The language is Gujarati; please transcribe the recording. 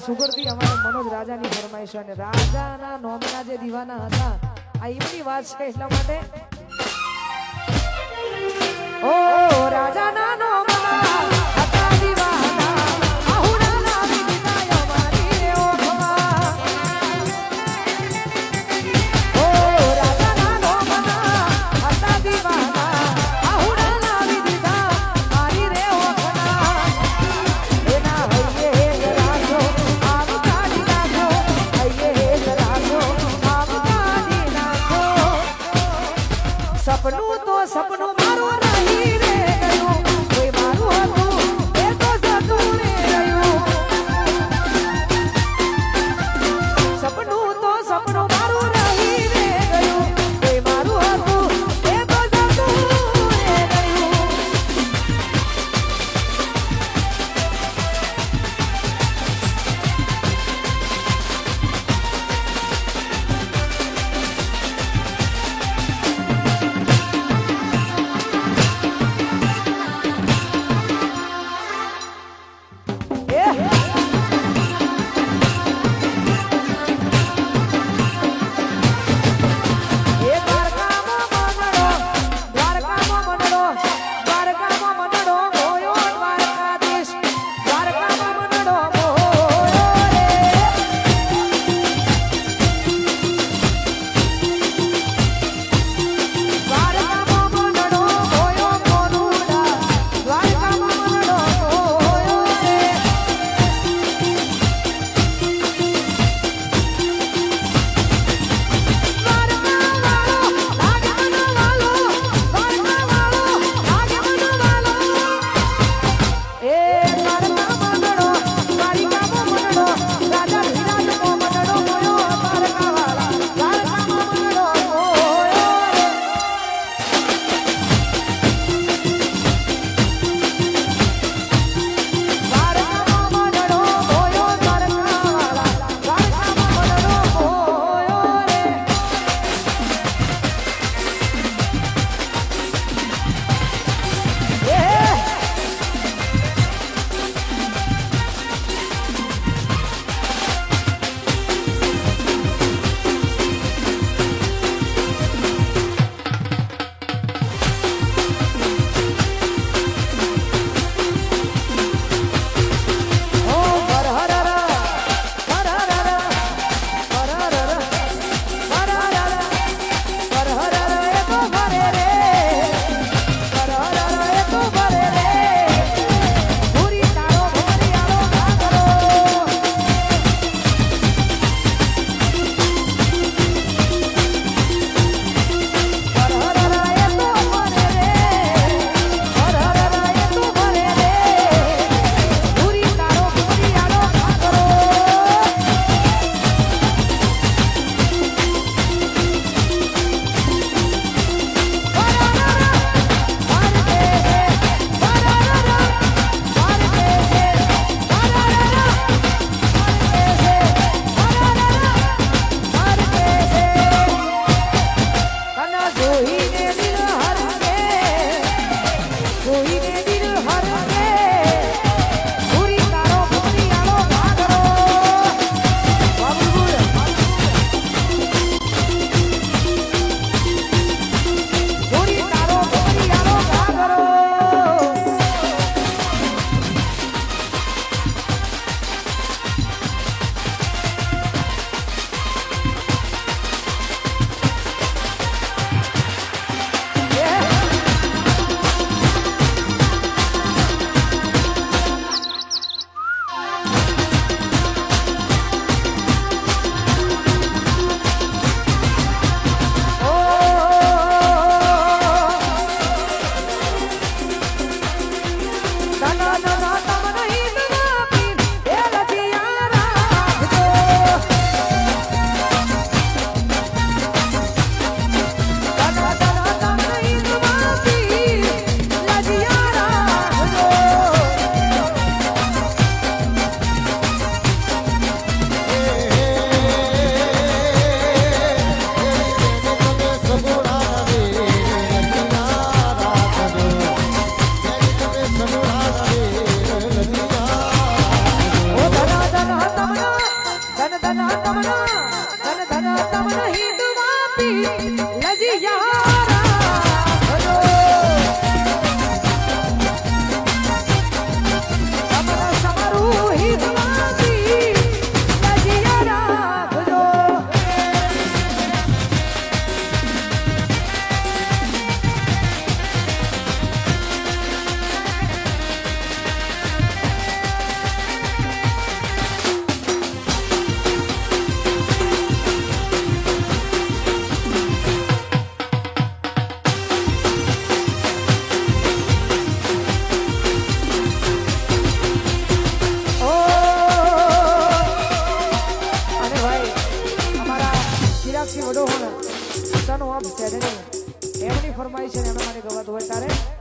રાજાની ફરમાઈશ અને રાજાના નોમના જે દીવાના હતા, આ એમની વાત છે એટલા માટે. ઓ, રાજાના નોમના right?